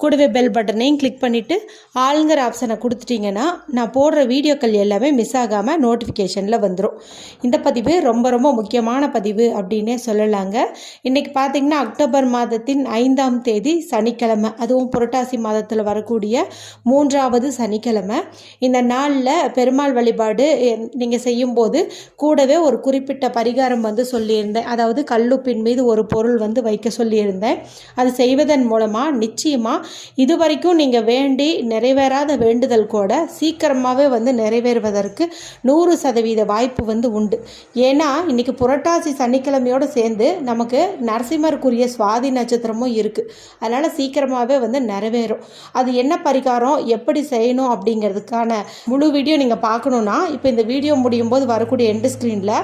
கூடவே பெல் பட்டனையும் கிளிக் பண்ணிவிட்டு ஆளுங்கிற ஆப்ஷனை கொடுத்துட்டிங்கன்னா நான் போடுற வீடியோக்கள் எல்லாமே மிஸ் ஆகாமல் நோட்டிஃபிகேஷனில் வந்துடும் இந்த பதிவு ரொம்ப ரொம்ப முக்கியமான பதிவு அப்படின்னே சொல்லலாங்க. இன்றைக்கி பார்த்திங்கன்னா அக்டோபர் மாதத்தின் ஐந்தாம் தேதி சனிக்கிழமை அதுவும் புரட்டாசி மாதத்தில் வரக்கூடிய மூன்றாவது சனிக்கிழமை. இந்த நாளில் பெருமாள் வழிபாடு நீங்கள் செய்யும்போது கூடவே ஒரு குறிப்பிட்ட பரிகாரம் வந்து சொல்லியிருந்தேன். அதாவது கல்லுப்பின் மீது ஒரு பொருள் வந்து வைக்க சொல்லியிருந்தேன். அது செய்வதன் மூலமாக நிச்சயமாக இது வரைக்கும் நீங்கள் வேண்டி நிறைவேறாத வேண்டுதல் கூட சீக்கிரமாகவே வந்து நிறைவேறுவதற்கு நூறு சதவீத வாய்ப்பு வந்து உண்டு. ஏன்னா இன்றைக்கி புரட்டாசி சனிக்கிழமையோடு சேர்ந்து நமக்கு நரசிம்மருக்குரிய சுவாதி நட்சத்திரமும் இருக்குது அதனால் சீக்கிரமாகவே வந்து நிறைவேறும். அது என்ன பரிகாரம் எப்படி செய்யணும் அப்படிங்கிறதுக்கான முழு வீடியோ நீங்கள் பார்க்கணுன்னா இப்போ இந்த வீடியோ முடியும் போது வரக்கூடிய எண்டு ஸ்க்ரீனில்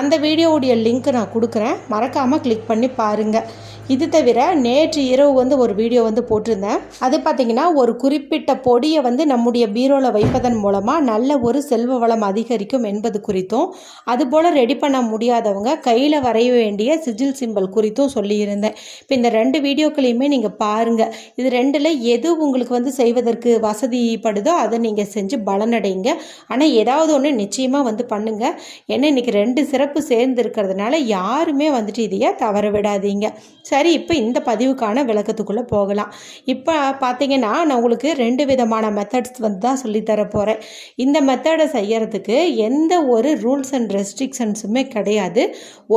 அந்த வீடியோவுடைய லிங்க் நான் கொடுக்குறேன். மறக்காமல் கிளிக் பண்ணி பாருங்கள் இது தவிர நேற்று இரவு வந்து ஒரு வீடியோ வந்து போட்டிருந்தேன். அது பார்த்திங்கன்னா ஒரு குறிப்பிட்ட பொடியை வந்து நம்முடைய பீரோவில் வைப்பதன் மூலமாக நல்ல ஒரு செல்வ வளம் அதிகரிக்கும் என்பது குறித்தும் அதுபோல் ரெடி பண்ண முடியாதவங்க கையில் வரைய வேண்டிய சிஜில் சிம்பல் குறித்தும் சொல்லியிருந்தேன். இப்போ இந்த ரெண்டு வீடியோக்களையுமே நீங்கள் பாருங்கள் இது ரெண்டில் எது உங்களுக்கு வந்து செய்வதற்கு வசதிப்படுதோ அதை நீங்கள் செஞ்சு பலனடைங்க. ஆனால் ஏதாவது ஒன்று நிச்சயமாக வந்து பண்ணுங்கள் ஏன்னா இன்றைக்கி ரெண்டு சிறப்பு சேர்ந்து இருக்கிறதுனால யாருமே வந்துட்டு இதையே தவற விடாதீங்க. சரி இப்போ இந்த பதிவுக்கான விளக்கத்துக்குள்ளே போகலாம். இப்போ பார்த்தீங்கன்னா நான் உங்களுக்கு ரெண்டு விதமான மெத்தட்ஸ் வந்து தான் சொல்லித்தர போகிறேன் இந்த மெத்தடை செய்கிறதுக்கு எந்த ஒரு ரூல்ஸ் அண்ட் ரெஸ்ட்ரிக்ஷன்ஸுமே கிடையாது.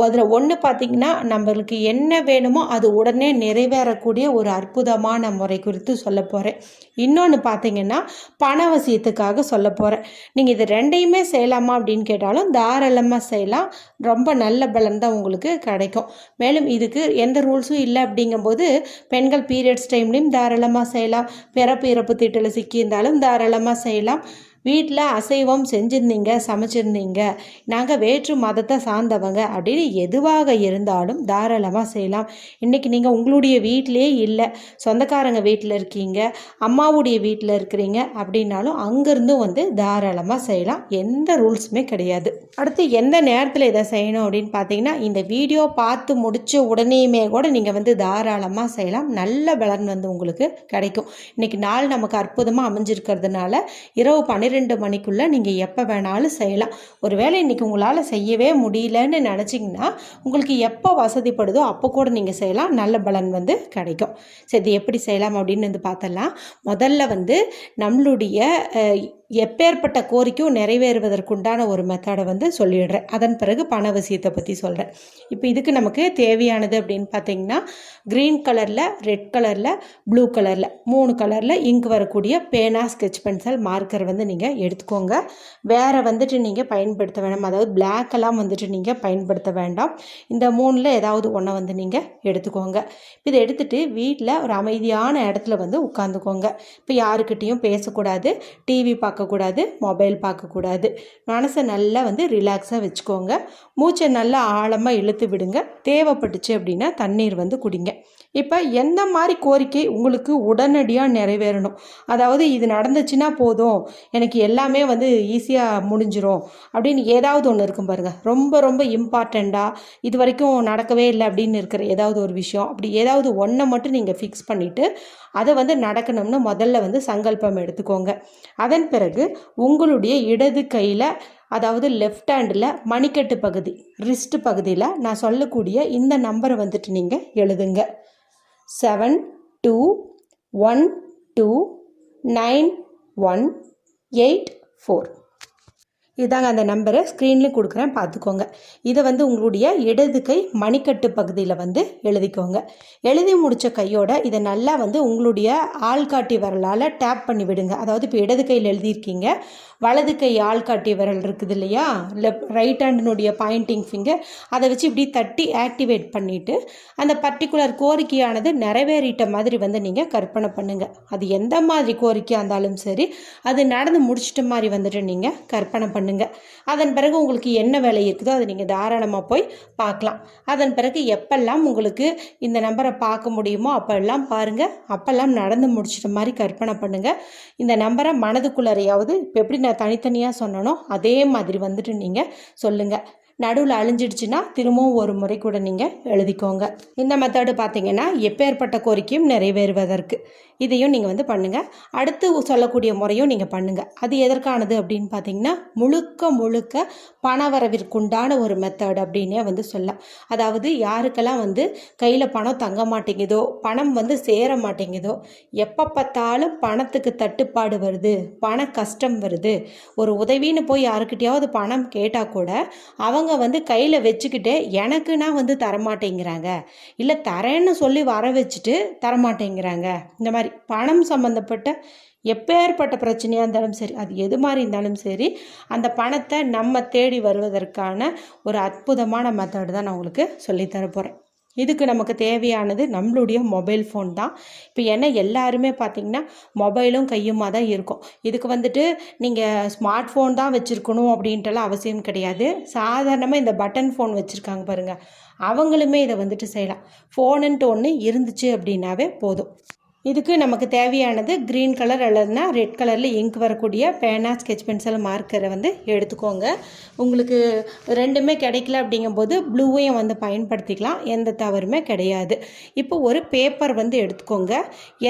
அதில் ஒன்று பார்த்தீங்கன்னா நம்மளுக்கு என்ன வேணுமோ அது உடனே நிறைவேறக்கூடிய ஒரு அற்புதமான முறை குறித்து சொல்ல போகிறேன் இன்னொன்று பார்த்தீங்கன்னா பணவசியத்துக்காக சொல்ல போகிறேன் நீங்கள் இது ரெண்டையுமே செய்யலாமா அப்படின்னு கேட்டாலும் தாராளமாக செய்யலாம். ரொம்ப நல்ல பலன் தான் உங்களுக்கு கிடைக்கும். மேலும் இதுக்கு எந்த ரூல்ஸ் ரூல்ஸும் இல்லை அப்படிங்கும்போது பெண்கள் பீரியட்ஸ் டைம்லேயும் தாராளமாக செய்யலாம். பிறப்பு இறப்பு திட்டில் சிக்கியிருந்தாலும் தாராளமாக செய்யலாம். வீட்டில் அசைவம் செஞ்சுருந்தீங்க சமைச்சிருந்தீங்க. நாங்கள் வேற்று மதத்தை சார்ந்தவங்க அப்படின்னு எதுவாக இருந்தாலும் தாராளமாக செய்யலாம். இன்றைக்கி நீங்கள் உங்களுடைய வீட்டிலே இல்லை சொந்தக்காரங்க வீட்டில் இருக்கீங்க அம்மாவுடைய வீட்டில் இருக்கிறீங்க அப்படின்னாலும் அங்கேருந்தும் வந்து தாராளமாக செய்யலாம். எந்த ரூல்ஸுமே கிடையாது. அடுத்து எந்த நேரத்தில் இதை செய்யணும் அப்படின்னு பார்த்தீங்கன்னா இந்த வீடியோ பார்த்து முடித்த உடனேயுமே கூட நீங்கள் வந்து தாராளமாக செய்யலாம். நல்ல பலன் வந்து உங்களுக்கு கிடைக்கும். இன்றைக்கி நாள் நமக்கு அற்புதமாக அமைஞ்சிருக்கிறதுனால இரவு பன்னிரெண்டு மணிக்குள்ளே நீங்கள் எப்போ வேணாலும் செய்யலாம். ஒருவேளை இன்றைக்கி உங்களால் செய்யவே முடியலன்னு நினச்சிங்கன்னா உங்களுக்கு எப்போ வசதிப்படுதோ அப்போ கூட நீங்கள் செய்யலாம். நல்ல பலன் வந்து கிடைக்கும். சரி இது எப்படி செய்யலாம் அப்படின்னு வந்து பார்த்தலாம். முதல்ல வந்து நம்மளுடைய எப்பேற்பட்ட கோரிக்கையும் நிறைவேறுவதற்குண்டான ஒரு மெத்தடை வந்து சொல்லிடுறேன். அதன் பிறகு பண விஷயத்தை பற்றி சொல்கிறேன் இப்போ இதுக்கு நமக்கு தேவையானது அப்படின்னு பார்த்தீங்கன்னா க்ரீன் கலரில் ரெட் கலரில் ப்ளூ கலரில் மூணு கலரில் இங்க் வரக்கூடிய பேனா ஸ்கெட்ச் பென்சில் மார்க்கர் வந்து நீங்கள் எடுத்துக்கோங்க. வேறு வந்துட்டு நீங்கள் பயன்படுத்த வேண்டாம் அதாவது black எல்லாம் வந்துட்டு நீங்கள் பயன்படுத்த வேண்டாம். இந்த மூணில் ஏதாவது ஒன்றை வந்து நீங்கள் எடுத்துக்கோங்க. இதை எடுத்துகிட்டு வீட்டில் ஒரு அமைதியான இடத்துல வந்து உட்காந்துக்கோங்க இப்போ யாருக்கிட்டேயும் பேசக்கூடாது. டிவி பார்க்க பார்க்கக்கூடாது மொபைல் பார்க்கக்கூடாது. மனசை நல்லா வந்து ரிலாக்ஸாக வச்சுக்கோங்க. மூச்சை நல்லா ஆழமாக இழுத்து விடுங்க. தேவைப்பட்டுச்சு அப்படின்னா தண்ணீர் வந்து குடிங்க. இப்போ எந்த மாதிரி கோரிக்கை உங்களுக்கு உடனடியாக நிறைவேறணும்? அதாவது இது நடந்துச்சுன்னா போதும் எனக்கு எல்லாமே வந்து ஈஸியாக முடிஞ்சிடும் அப்படின்னு ஏதாவது ஒன்று இருக்கும் பாருங்கள் ரொம்ப ரொம்ப இம்பார்ட்டண்ட்டாக இது வரைக்கும் நடக்கவே இல்லை அப்படின்னு இருக்கிற ஏதாவது ஒரு விஷயம் அப்படி ஏதாவது ஒன்றை மட்டும் நீங்கள் ஃபிக்ஸ் பண்ணிவிட்டு அதை வந்து நடக்கணும்னு முதல்ல வந்து சங்கல்பம் எடுத்துக்கோங்க. அதன் பிறகு உங்களுடைய இடது கையில் அதாவது லெஃப்ட் ஹேண்டில் மணிக்கட்டு பகுதி ரிஸ்ட் பகுதியில் நான் சொல்லக்கூடிய இந்த நம்பரை வந்துட்டு நீங்கள் எழுதுங்க. Seven two one two nine one eight four இதாங்க அந்த நம்பரை ஸ்க்ரீன்லேயும் கொடுக்குறேன் பார்த்துக்கோங்க. இதை வந்து உங்களுடைய இடது கை மணிக்கட்டு பகுதியில் வந்து எழுதிக்கோங்க. எழுதி முடித்த கையோட இதை நல்லா வந்து உங்களுடைய ஆள்காட்டி விரலால் டேப் பண்ணி விடுங்க. அதாவது இப்போ இடது கையில் எழுதியிருக்கீங்க. வலது கை ஆள்காட்டி விரல் இருக்குது இல்லையா? லெஃப்ட் ரைட் ஹேண்டினுடைய பாயிண்டிங் ஃபிங்கர் அதை வச்சு இப்படி தட்டி ஆக்டிவேட் பண்ணிவிட்டு அந்த பர்டிகுலர் கோரிக்கையானது நிறைவேறிட்ட மாதிரி வந்து நீங்கள் கற்பனை பண்ணுங்கள் அது எந்த மாதிரி கோரிக்கையாக இருந்தாலும் சரி அது நடந்து முடிச்சிட்ட மாதிரி வந்துட்டு நீங்கள் கற்பனை பண்ணுங்கள் பண்ணுங்கள் அதன் பிறகு உங்களுக்கு என்ன வேலை இருக்குதோ அதை நீங்கள் தாராளமாக போய் பார்க்கலாம். அதன் பிறகு எப்பெல்லாம் உங்களுக்கு இந்த நம்பரை பார்க்க முடியுமோ அப்போல்லாம் பாருங்கள் அப்போல்லாம் நடந்து முடிச்சிட்ட மாதிரி கற்பனை பண்ணுங்கள் இந்த நம்பரை மனதுக்குள்ளறையாவது இப்போ எப்படி நான் தனித்தனியாக சொன்னனோ அதே மாதிரி வந்துட்டு நீங்கள் சொல்லுங்கள் நடுவில் அழிஞ்சிடுச்சுன்னா திரும்பவும் ஒரு முறை கூட நீங்கள் எழுதிக்கோங்க. இந்த மெத்தடு பார்த்தீங்கன்னா எப்பேற்பட்ட கோரிக்கையும் நிறைவேறுவதற்கு. இதையும் நீங்கள் வந்து பண்ணுங்கள் அடுத்து சொல்லக்கூடிய முறையும் நீங்கள் பண்ணுங்கள் அது எதற்கானது அப்படின்னு பார்த்தீங்கன்னா முழுக்க முழுக்க பணவரவிற்குண்டான ஒரு மெத்தட் அப்படின்னே வந்து சொல்லலாம். அதாவது யாருக்கெல்லாம் வந்து கையில் பணம் தங்க மாட்டேங்குதோ பணம் வந்து சேர மாட்டேங்குதோ எப்போ பார்த்தாலும் பணத்துக்கு தட்டுப்பாடு வருது பண கஷ்டம் வருது. ஒரு உதவின்னு போய் யாருக்கிட்டையாவது பணம் கேட்டால் கூட அவங்க வந்து கையில் வச்சுக்கிட்டு எனக்குன்னா வந்து தரமாட்டேங்கிறாங்க. இல்லை தரேன்னு சொல்லி வர வச்சுட்டு தரமாட்டேங்கிறாங்க. இந்த மாதிரி பணம் சம்மந்தப்பட்ட எப்பேற்பட்ட பிரச்சனையாக இருந்தாலும் சரி அது எது மாதிரி இருந்தாலும் சரி அந்த பணத்தை நம்ம தேடி வருவதற்கான ஒரு அற்புதமான மெத்தடு தான் நான் உங்களுக்கு சொல்லித்தர போகிறேன் இதுக்கு நமக்கு தேவையானது நம்மளுடைய மொபைல் ஃபோன் தான். இப்போ ஏன்னா எல்லாருமே பார்த்திங்கன்னா மொபைலும் கையுமாக தான் இருக்கும். இதுக்கு வந்துட்டு நீங்கள் ஸ்மார்ட் ஃபோன் தான் வச்சுருக்கணும் அப்படின்ட்டுலாம் அவசியம் கிடையாது. சாதாரணமாக இந்த பட்டன் ஃபோன் வச்சுருக்காங்க பாருங்கள் அவங்களுமே இதை வந்துட்டு செய்யலாம். ஃபோனுன்ட்டு ஒன்று இருந்துச்சு அப்படின்னாவே போதும். இதுக்கு நமக்கு தேவையானது க்ரீன் கலர் அல்லதுனா ரெட் கலரில் இங்க் வரக்கூடிய பேனா ஸ்கெச் பென்சில் மார்க்கரை வந்து எடுத்துக்கோங்க. உங்களுக்கு ரெண்டுமே கிடைக்கல அப்படிங்கும்போது ப்ளூவையும் வந்து பயன்படுத்திக்கலாம். எந்த தவறுமே கிடையாது. இப்போ ஒரு பேப்பர் வந்து எடுத்துக்கோங்க.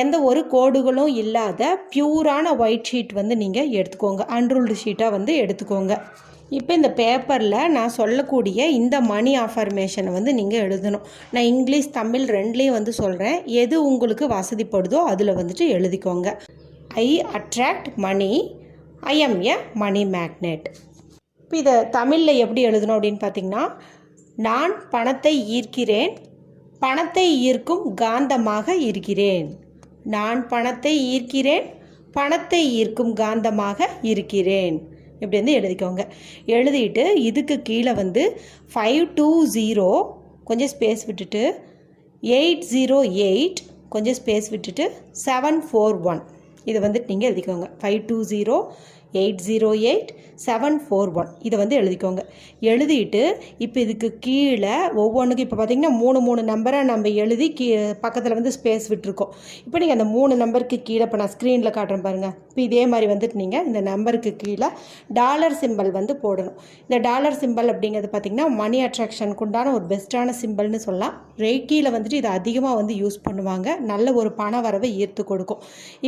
எந்த ஒரு கோடுகளும் இல்லாத பியூரான ஒயிட் ஷீட் வந்து நீங்கள் எடுத்துக்கோங்க. அன்ரூல்டு ஷீட்டாக வந்து எடுத்துக்கோங்க. இப்போ இந்த பேப்பரில் நான் சொல்லக்கூடிய இந்த மணி ஆஃபர்மேஷனை வந்து நீங்கள் எழுதணும். நான் இங்கிலீஷ் தமிழ் ரெண்டுலேயும் வந்து சொல்கிறேன் எது உங்களுக்கு வசதிப்படுதோ அதில் வந்துட்டு எழுதிக்கோங்க. I attract money I am a money magnet இப்போ இதை தமிழில் எப்படி எழுதணும் அப்படின்னு பார்த்தீங்கன்னா நான் பணத்தை ஈர்க்கிறேன். பணத்தை ஈர்க்கும் காந்தமாக இருக்கிறேன். நான் பணத்தை ஈர்க்கிறேன். பணத்தை ஈர்க்கும் காந்தமாக இருக்கிறேன். இப்படி வந்து எழுதிக்கோங்க. எழுதிட்டு இதுக்கு கீழே வந்து ஃபைவ் டூ ஜீரோ கொஞ்சம் ஸ்பேஸ் விட்டுட்டு எயிட் ஜீரோ எயிட் கொஞ்சம் ஸ்பேஸ் விட்டுட்டு செவன் ஃபோர் ஒன் இதை வந்துட்டு நீங்கள் எழுதிக்கோங்க. Five two zero eight zero eight seven four one இதை வந்து எழுதிக்கோங்க. எழுதிட்டு இப்போ இதுக்கு கீழே ஒவ்வொன்றுக்கும் இப்போ பார்த்தீங்கன்னா மூணு மூணு நம்பரை நம்ம எழுதி கீ பக்கத்தில் வந்து ஸ்பேஸ் விட்டுருக்கோம். இப்போ நீங்கள் அந்த மூணு நம்பருக்கு கீழே இப்போ நான் ஸ்க்ரீனில் காட்டுறேன் பாருங்கள் இப்போ இதே மாதிரி வந்துட்டு நீங்கள் இந்த நம்பருக்கு கீழே டாலர் சிம்பிள் வந்து போடணும். இந்த டாலர் சிம்பிள் அப்படிங்கிறது பார்த்திங்கன்னா மணி அட்ராக்ஷனுக்கு உண்டான ஒரு பெஸ்ட்டான சிம்பிள்னு சொல்லலாம். ரேக்கியில் வந்துட்டு இதை அதிகமாக வந்து யூஸ் பண்ணுவாங்க. நல்ல ஒரு பண வரவை ஈர்த்து கொடுக்கும்.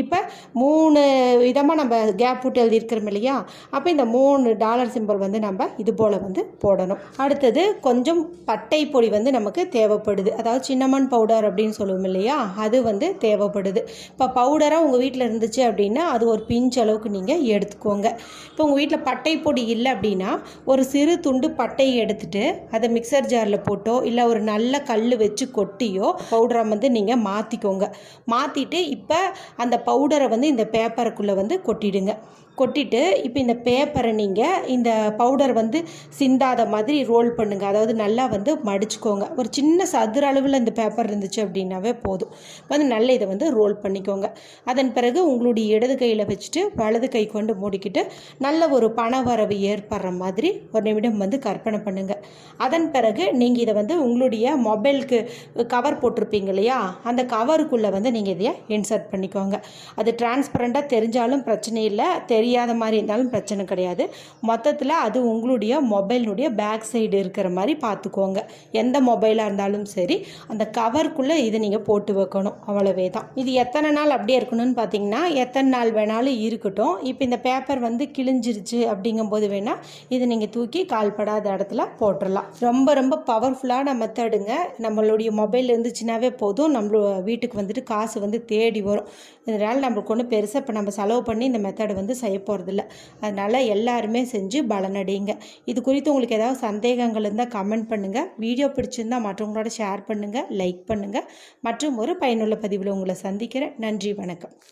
இப்போ மூணு விதமாக நம்ம கேப் விட்டு எழுதியிருக்கிறோம் இல்லையா? அப்போ இந்த மூணு டாலர் சிம்பிள் வந்து நம்ம இது போல் வந்து போடணும். அடுத்தது கொஞ்சம் பட்டை பொடி வந்து நமக்கு தேவைப்படுது. அதாவது சின்னமன் பவுடர் அப்படின்னு சொல்லுவோம் இல்லையா? அது வந்து தேவைப்படுது. இப்போ பவுடராக உங்கள் வீட்டில் இருந்துச்சு அப்படின்னா அது ஒரு பிஞ்ச் அளவுக்கு நீங்கள் எடுத்துக்கோங்க. இப்போ உங்கள் வீட்டில் பட்டை பொடி இல்லை அப்படின்னா ஒரு சிறு துண்டு பட்டையை எடுத்துட்டு அதை மிக்சர் ஜாரில் போட்டோ இல்லை ஒரு நல்ல கல் வச்சு கொட்டியோ பவுடரை வந்து நீங்கள் மாற்றிக்கோங்க மாற்றிட்டு இப்போ அந்த பவுடரை வந்து இந்த பேப்பருக்குள்ளே வந்து கொட்டிடுங்க. கொட்டிட்டு இப்போ இந்த பேப்பரை நீங்கள் இந்த பவுடர் வந்து சிந்தாத மாதிரி ரோல் பண்ணுங்கள் அதாவது நல்லா வந்து மடிச்சுக்கோங்க. ஒரு சின்ன சதுர அளவில் இந்த பேப்பர் இருந்துச்சு அப்படின்னாவே போதும். வந்து நல்ல இதை வந்து ரோல் பண்ணிக்கோங்க. அதன் பிறகு உங்களுடைய இடது கையில் வச்சுட்டு வலது கை கொண்டு மூடிக்கிட்டு நல்ல ஒரு பண வரவு ஏற்படுற மாதிரி ஒரு நிமிடம் வந்து கற்பனை பண்ணுங்கள் அதன் பிறகு நீங்கள் இதை வந்து உங்களுடைய மொபைலுக்கு கவர் போட்டிருப்பீங்க இல்லையா? அந்த கவருக்குள்ளே வந்து நீங்கள் இதையை இன்சர்ட் பண்ணிக்கோங்க. அது டிரான்ஸ்பரண்ட்டாக தெரிஞ்சாலும் பிரச்சனை இல்லை. தெரியாத மாதிரி இருந்தாலும் பிரச்சனை கிடையாது. மொத்தத்தில் அது உங்களுடைய மொபைலினுடைய பேக் சைடு இருக்கிற மாதிரி பார்த்துக்கோங்க எந்த மொபைலாக இருந்தாலும் சரி அந்த கவருக்குள்ளே இதை நீங்கள் போட்டு வைக்கணும். அவ்வளவே தான் இது எத்தனை நாள் அப்படியே இருக்கணும்னு பார்த்தீங்கன்னா எத்தனை நாள் வேணாலும் இருக்கட்டும். இப்போ இந்த பேப்பர் வந்து கிழிஞ்சிருச்சு அப்படிங்கும்போது வேணால் இதை நீங்கள் தூக்கி கால்படாத இடத்துல போட்டுடலாம் ரொம்ப ரொம்ப பவர்ஃபுல்லான மெத்தடுங்க நம்மளுடைய மொபைல் இருந்துச்சுனாவே போதும். நம்மளோட வீட்டுக்கு வந்துட்டு காசு வந்து தேடி வரும். இதனால் நம்மளுக்கு ஒன்றும் பெருசாக இப்போ நம்ம செலவு பண்ணி இந்த மெத்தடை வந்து செய்ய போகிறதில்ல அதனால் எல்லாருமே செஞ்சு பலனடையுங்க. இது குறித்து உங்களுக்கு ஏதாவது சந்தேகங்கள் இருந்தால் கமெண்ட் பண்ணுங்கள் வீடியோ பிடிச்சிருந்தால் மற்றவங்களோட ஷேர் பண்ணுங்கள் லைக் பண்ணுங்கள் மற்றும் ஒரு பயனுள்ள பதிவில் உங்களை சந்திக்கிறேன். நன்றி வணக்கம்.